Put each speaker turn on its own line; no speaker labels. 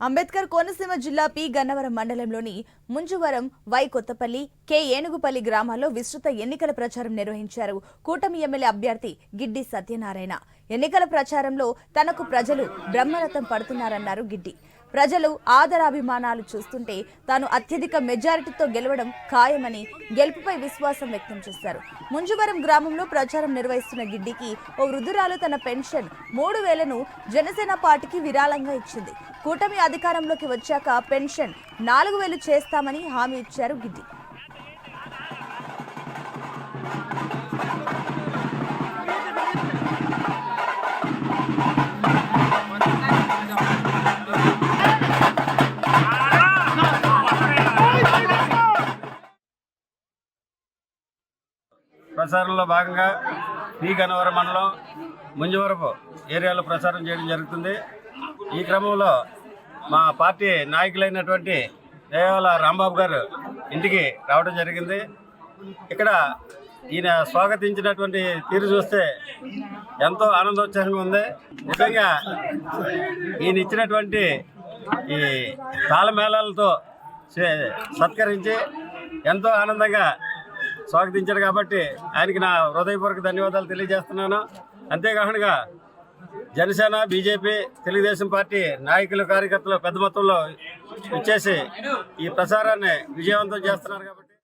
అంబేద్కర్ కోనసీమ జిల్లా పి గన్నవరం మండలంలోని Munjuvaram Y Kothapalli K Enugupalli గ్రామాల్లో విస్తృత ఎన్నికల ప్రచారం నిర్వహించారు కూటమి ఎమ్మెల్యే అభ్యర్థి గిడ్డి సత్యనారాయణ. ఎన్నికల ప్రచారంలో తనకు ప్రజలు బ్రహ్మరథం పడుతున్నారన్నారు గిడ్డి. ప్రజలు ఆదరాభిమానాలు చూస్తుంటే తాను అత్యధిక మెజారిటీతో గెలవడం ఖాయమని గెలుపుపై విశ్వాసం వ్యక్తం చేశారు. ముంజువరం గ్రామంలో ప్రచారం నిర్వహిస్తున్న గిడ్డికి ఓ వృద్ధురాలు తన పెన్షన్ మూడు వేలను జనసేన పార్టీకి విరాళంగా ఇచ్చింది. కూటమి అధికారంలోకి వచ్చాక పెన్షన్ నాలుగు వేలు చేస్తామని హామీ ఇచ్చారు గిద్ది
ప్రచారంలో భాగంగా ఈ గన్నవరం మండలం ముంజవరపు ఏరియాలో ప్రచారం చేయడం జరుగుతుంది. ఈ క్రమంలో మా పార్టీ నాయకులైనటువంటి దేవాల రాంబాబు గారు ఇంటికి రావడం జరిగింది. ఇక్కడ ఈయన స్వాగతించినటువంటి తీరు చూస్తే ఎంతో ఆనందోత్సాహంగా ఉంది. నిజంగా ఈయన ఇచ్చినటువంటి ఈ తాళమేళాలతో సత్కరించి ఎంతో ఆనందంగా స్వాగతించారు కాబట్టి ఆయనకి నా హృదయపూర్వక ధన్యవాదాలు తెలియజేస్తున్నాను. అంతేకాకుండా జనసేన బీజేపీ తెలుగుదేశం పార్టీ నాయకులు కార్యకర్తలు పెద్ద మొత్తంలో ఇచ్చేసి ఈ ప్రసారాన్ని విజయవంతం చేస్తున్నారు కాబట్టి